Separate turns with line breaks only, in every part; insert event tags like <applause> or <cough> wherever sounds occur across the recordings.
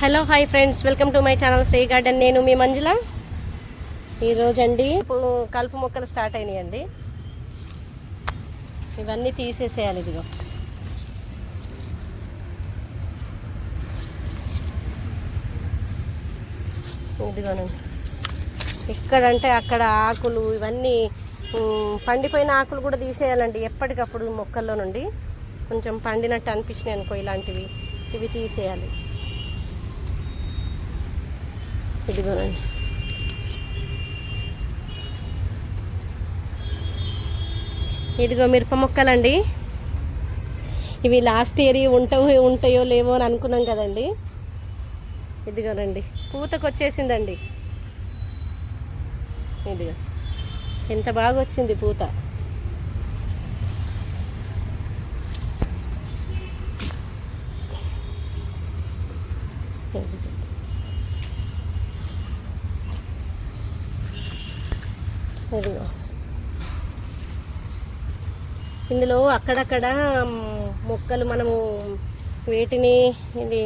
Hello hi friends. Welcome to my channel Sri Garden. నేను మీ మంజుల. ఈరోజు అండి కలుపు మొక్కలు స్టార్ట్ అయినాయండి. ఇవన్నీ తీసేసేయాలి ఇదిగో. ఇదిగోనండి. ఇక్కడంటే అక్కడ ఆకులు ఇవన్నీ పండిపోయిన ఆకులు కూడా తీసేయాలండి ఎప్పటికప్పుడు మొక్కల్లో నుండి. కొంచెం పండినట్టు అనిపించినాయి అనుకో ఇలాంటివి. ఇవి తీసేయాలి. ఇదిగోనండి ఇదిగో మిరప మొక్కలండి. ఇవి లాస్ట్ ఇయర్ ఉంటాయో ఉంటాయో లేవో అని అనుకున్నాం కదండి. ఇదిగోనండి పూతకు వచ్చేసిందండి ఇదిగో. ఎంత బాగా వచ్చింది పూత. ఇదిగో ఇందులో అక్కడక్కడ మొక్కలు మనము వేటిని ఇది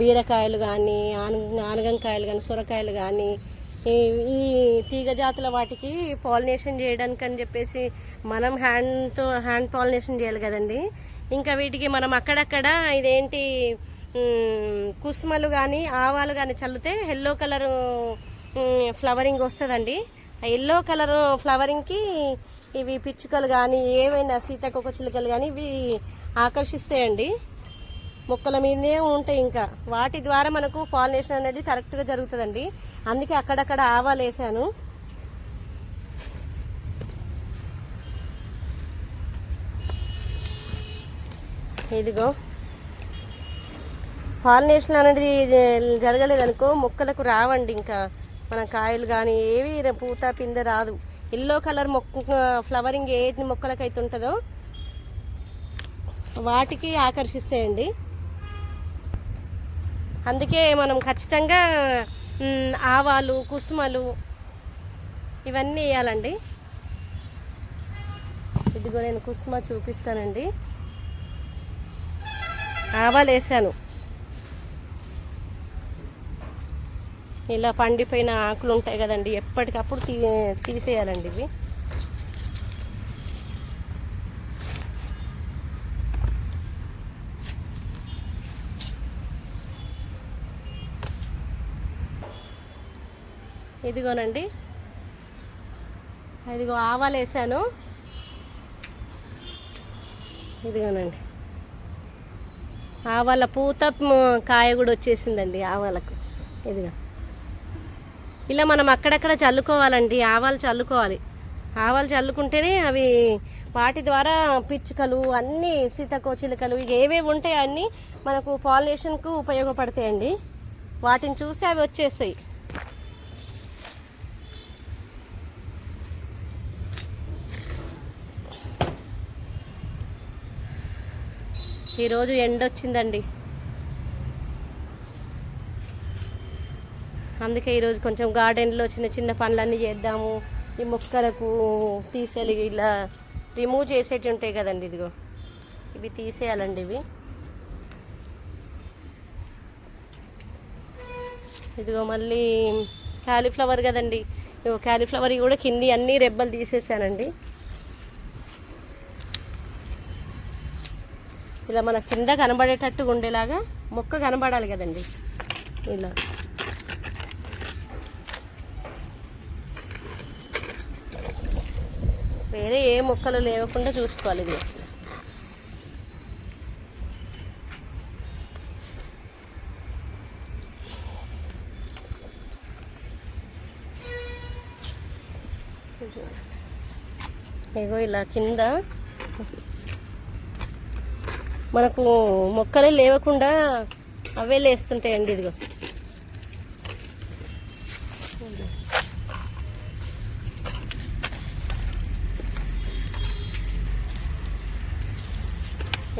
బీరకాయలు కానీ ఆను ఆనగంకాయలు కానీ సొరకాయలు కానీ ఈ ఈ తీగ జాతుల వాటికి పాలినేషన్ చేయడానికి అని చెప్పేసి మనం హ్యాండ్తో హ్యాండ్ పాలినేషన్ చేయాలి కదండి. ఇంకా వీటికి మనం అక్కడక్కడ ఇదేంటి కుసుమలు కానీ ఆవాలు కానీ చల్లితే ఎల్లో కలర్ ఫ్లవరింగ్ వస్తుందండి. ఎల్లో కలర్ ఫ్లవరింగ్కి ఇవి పిచ్చుకలు కానీ ఏవైనా సీతాకొక చిలుకలు కానీ ఇవి ఆకర్షిస్తాయండి. మొక్కల మీదే ఉంటాయి ఇంకా. వాటి ద్వారా మనకు పాలినేషన్ అనేది కరెక్ట్గా జరుగుతుందండి. అందుకే అక్కడక్కడ ఆవాలు వేసాను. ఇదిగో. పాలినేషన్ అనేది జరగలేదనుకో మొక్కలకు రావండి ఇంకా. మన కాయలు కానీ ఏవి పూత పిందె రాదు. ఎల్లో కలర్ మొక్క ఫ్లవరింగ్ ఏ మొక్కలకైతే ఉంటుందో వాటికి ఆకర్షిస్తాయండి. అందుకే మనం ఖచ్చితంగా ఆవాలు కుసుమలు ఇవన్నీ వేయాలండి. ఇదిగో నేను కుసుమ చూపిస్తానండి. ఆవాలు వేసాను. ఇలా పండిపోయిన ఆకులు ఉంటాయి కదండి ఎప్పటికప్పుడు తీ తీసేయాలండి ఇవి. ఇదిగోనండి. ఇదిగో ఆవాలు వేసాను. ఇదిగోనండి. ఆవాల పూత కాయ కూడా వచ్చేసిందండి ఆవాలకు. ఇదిగో. ఇలా మనం అక్కడక్కడ చల్లుకోవాలండి ఆవాలు చల్లుకోవాలి. ఆవాలు చల్లుకుంటేనే అవి వాటి ద్వారా పిచ్చుకలు అన్నీ సీతకోచిలుకలు ఏవేవి ఉంటాయి అన్నీ మనకు పాలినేషన్కు ఉపయోగపడతాయండి. వాటిని చూసి అవి వచ్చేస్తాయి. ఈరోజు ఎండ వచ్చిందండి అందుకే ఈరోజు కొంచెం గార్డెన్లో చిన్న చిన్న పనులన్నీ చేద్దాము. ఈ మొక్కలకు తీసేయాలి ఇలా రిమూవ్ చేసేటి ఉంటాయి కదండి ఇదిగో. ఇవి తీసేయాలండి ఇవి. ఇదిగో మళ్ళీ క్యాలీఫ్లవర్ కదండి. క్యాలీఫ్లవర్ కూడా కింది అన్ని రెబ్బలు తీసేసానండి. ఇలా మన కింద కనబడేటట్టుగా ఉండేలాగా మొక్క కనబడాలి కదండి. ఇలా. వేరే ఏ మొక్కలు లేవకుండా చూసుకోవాలి ఇది. ఇగో ఇలా కింద మనకు మొక్కలే లేవకుండా అవే లేస్తుంటాయండి ఇదిగో.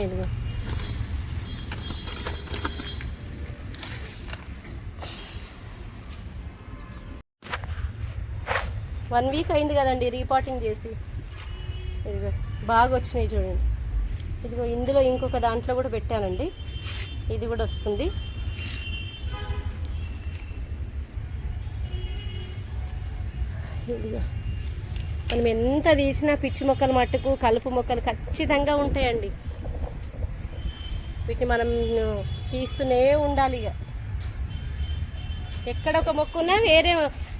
ఇదిగో. వన్ వీక్ అయింది కదండి రీపాటింగ్ చేసి. ఇదిగో బాగా వచ్చినాయి చూడండి. ఇదిగో ఇందులో ఇంకొక దాంట్లో కూడా పెట్టానండి. ఇది కూడా వస్తుంది. ఇదిగో మనం ఎంత తీసినా పిచ్చి మొక్కలు మట్టుకు కలుపు మొక్కలు ఖచ్చితంగా ఉంటాయండి. వీటిని మనం తీస్తూనే ఉండాలి ఇక. ఎక్కడ ఒక మొక్క ఉన్నా వేరే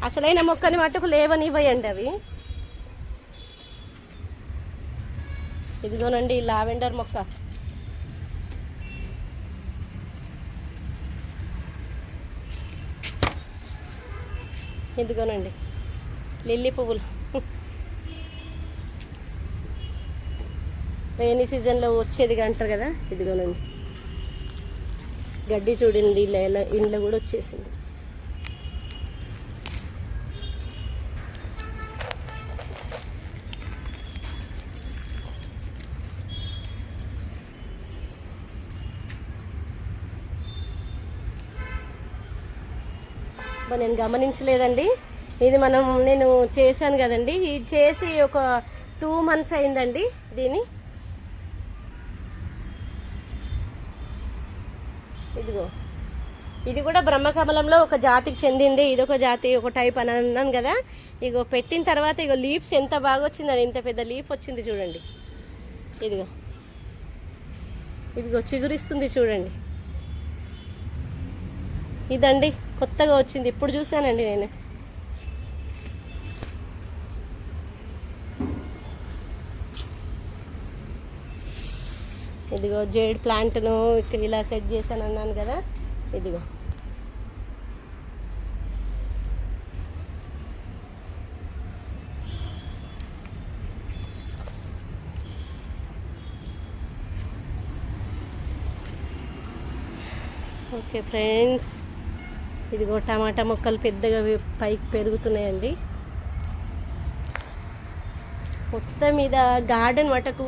అసలైన మొక్కని మట్టుకు లేవనివ్వయండి అవి. ఇదిగోనండి లావెండర్ మొక్క. ఇదిగోనండి లిల్లీ పువ్వులు. <laughs> రైనీ సీజన్లో వచ్చేది అంటారు కదా ఇదిగోనండి. గడ్డి చూడండి ఇలా ఎలా ఇంట్లో కూడా వచ్చేసింది. నేను గమనించలేదండి. ఇది మనం నేను చేశాను కదండి. ఇది చేసి ఒక టూ మంత్స్ అయిందండి దీని ఇదిగో ఇది కూడా బ్రహ్మకమలంలో ఒక జాతికి చెందింది. ఇది ఒక జాతి ఒక టైప్ అని అన్నాను కదా. ఇగో పెట్టిన తర్వాత ఇగో లీవ్స్ ఎంత బాగా వచ్చిందని ఇంత పెద్ద లీఫ్ వచ్చింది చూడండి. ఇదిగో. ఇదిగో చిగురిస్తుంది చూడండి. ఇదండి కొత్తగా వచ్చింది. ఇప్పుడు చూసానండి నేను. ఇదిగో జేడ్ ప్లాంట్ను ఇక్కడ ఇలా సెట్ చేశాను అన్నాను కదా. ఇదిగో. Okay friends. ఇదిగో టమాటా మొక్కలు పెద్దగా పైకి పెరుగుతున్నాయండి. మొత్తం మీద గార్డెన్ మటకు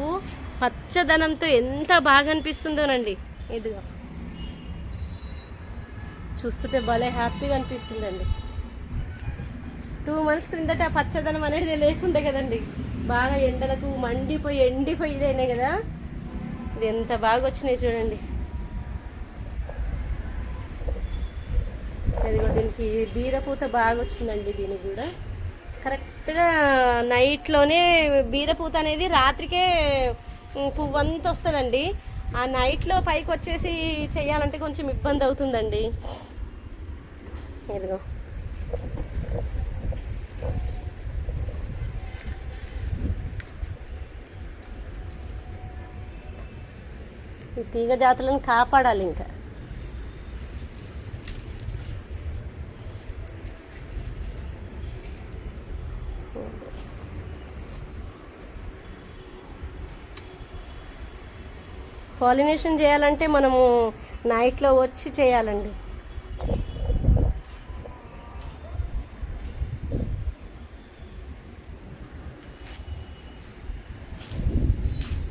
పచ్చదనంతో ఎంత బాగా అనిపిస్తుందోనండి. ఇదిగో. చూస్తుంటే భలే హ్యాపీగా అనిపిస్తుందండి. టూ మంత్స్ క్రిందట పచ్చదనం అనేది లేకుండే కదండి. బాగా ఎండలకు మండిపోయి ఎండిపోయి ఇదైనాయి కదా. ఇది ఎంత బాగా వచ్చినాయి చూడండి. అదిగో దీనికి బీరపూత బాగా వచ్చిందండి దీనికి కూడా. కరెక్ట్గా నైట్లోనే బీరపూత అనేది రాత్రికే పువ్వు అంతా వస్తుందండి. ఆ నైట్లో పైకి వచ్చేసి చేయాలంటే కొంచెం ఇబ్బంది అవుతుందండి. ఇదిగో. ఈ తీగ జాతులను కాపాడాలి ఇంకా పాలినేషన్ చేయాలంటే మనము నైట్లో వచ్చి చేయాలండి.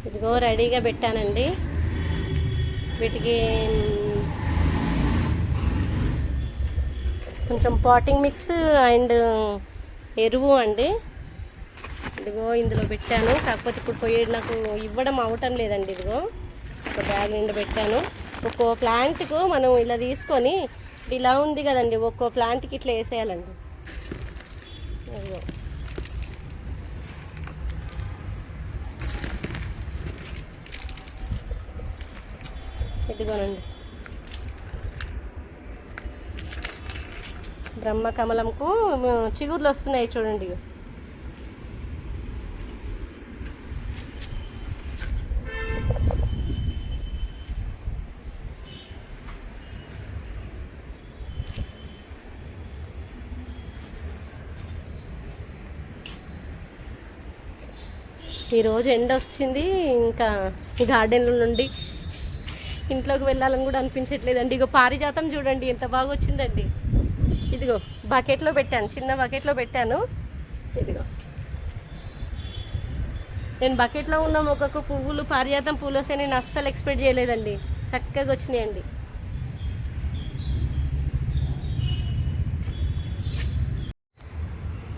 ఇదిగో రెడీగా పెట్టానండి. వీటికి కొంచెం పాటింగ్ మిక్స్ అండ్ ఎరువు అండి. ఇదిగో ఇందులో పెట్టాను. కాకపోతే ఇప్పుడు పోయి నాకు ఇవ్వడం అవటం లేదండి ఇదిగో. ఒక బ్యాగ్ నిండా పెట్టాను. ఒక్కో ప్లాంట్కు మనం ఇలా తీసుకొని ఇలా ఉంది కదండి ఒక్కో ప్లాంట్కి ఇట్లా వేసేయాలండి. ఇదిగోనండి. బ్రహ్మ కమలంకు చిగుర్లు వస్తున్నాయి చూడండి. ఈరోజు ఎండ వచ్చింది ఇంకా గార్డెన్లో నుండి ఇంట్లోకి వెళ్ళాలని కూడా అనిపించట్లేదండి. ఇగో పారిజాతం చూడండి ఎంత బాగా వచ్చిందండి. ఇదిగో బకెట్లో పెట్టాను చిన్న బకెట్లో పెట్టాను. ఇదిగో. నేను బకెట్లో ఉన్న మొక్కకు పువ్వులు పారిజాతం పూలు వస్తే నేను అస్సలు ఎక్స్పెక్ట్ చేయలేదండి. చక్కగా వచ్చినాయండి.